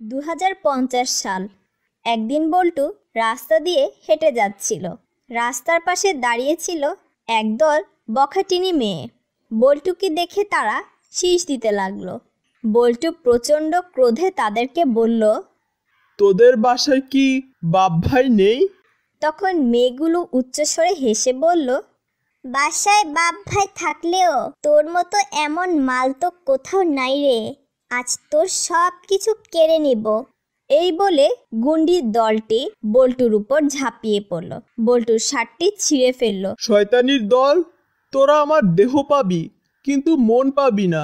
দু হাজার পঞ্চাশ সাল। একদিন বল্টু রাস্তা দিয়ে হেঁটে যাচ্ছিল। রাস্তার পাশে দাঁড়িয়েছিল একদল বখাটিনি মেয়ে। বল্টুকে দেখে তারা শীষ দিতে লাগল। বল্টু প্রচণ্ড ক্রোধে তাদেরকে বলল তোদের বাসায় কি বাপ ভাই নেই? তখন মেয়েগুলো উচ্চস্বরে হেসে বলল বাসায় বাপ ভাই থাকলেও তোর মতো এমন মাল তো কোথাও নাই রে। আজ তোর সব কিছু কেড়ে নিব। এই বলে গুন্ডির দলটি বল্টুর উপর ঝাঁপিয়ে পড়ল। বল্টুর শার্টটি ছিঁড়ে ফেলল। শয়তানির দল তোরা আমার দেহ পাবি কিন্তু মন পাবি না।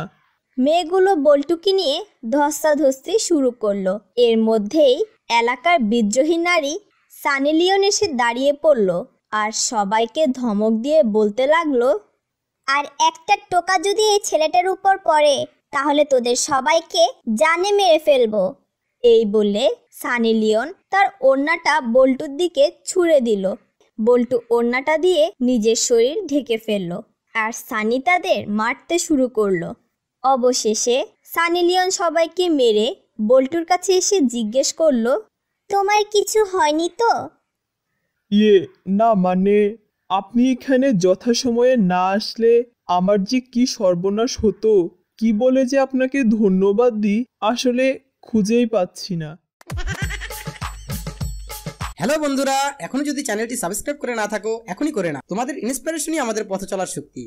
মেয়েগুলো বল্টুকে নিয়ে ধস্তাধস্তি শুরু করল। এর মধ্যেই এলাকার বিদ্রোহী নারী সানি লিওন এসে দাঁড়িয়ে পড়ল আর সবাইকে ধমক দিয়ে বলতে লাগল আর একটা টোকা যদি এই ছেলেটার উপর পড়ে তাহলে তোদের সবাইকে জানে মেরে ফেলব। এই বলে সানি লিওন তার ওড়নাটা বল্টুর দিকে ছুঁড়ে দিল। বল্টু ওড়নাটা দিয়ে নিজের শরীর ঢেকে ফেলল আর সানি তাদের মারতে শুরু করল। অবশেষে সানি লিওন সবাইকে মেরে বল্টুর কাছে এসে জিজ্ঞেস করল, তোমার কিছু হয়নি তো? ইয়ে না মানে আপনি এখানে যথাসময়ে না আসলে আমার যে কি সর্বনাশ হতো? কি বলে যে আপনাকে ধন্যবাদ দিই, আসলে খুঁজেই পাচ্ছি না। হ্যালো বন্ধুরা এখনও যদি চ্যানেলটি সাবস্ক্রাইব করে না থাকো, এখনই করে না তোমাদের ইন্সপিরেশনই আমাদের পথে চলার শক্তি।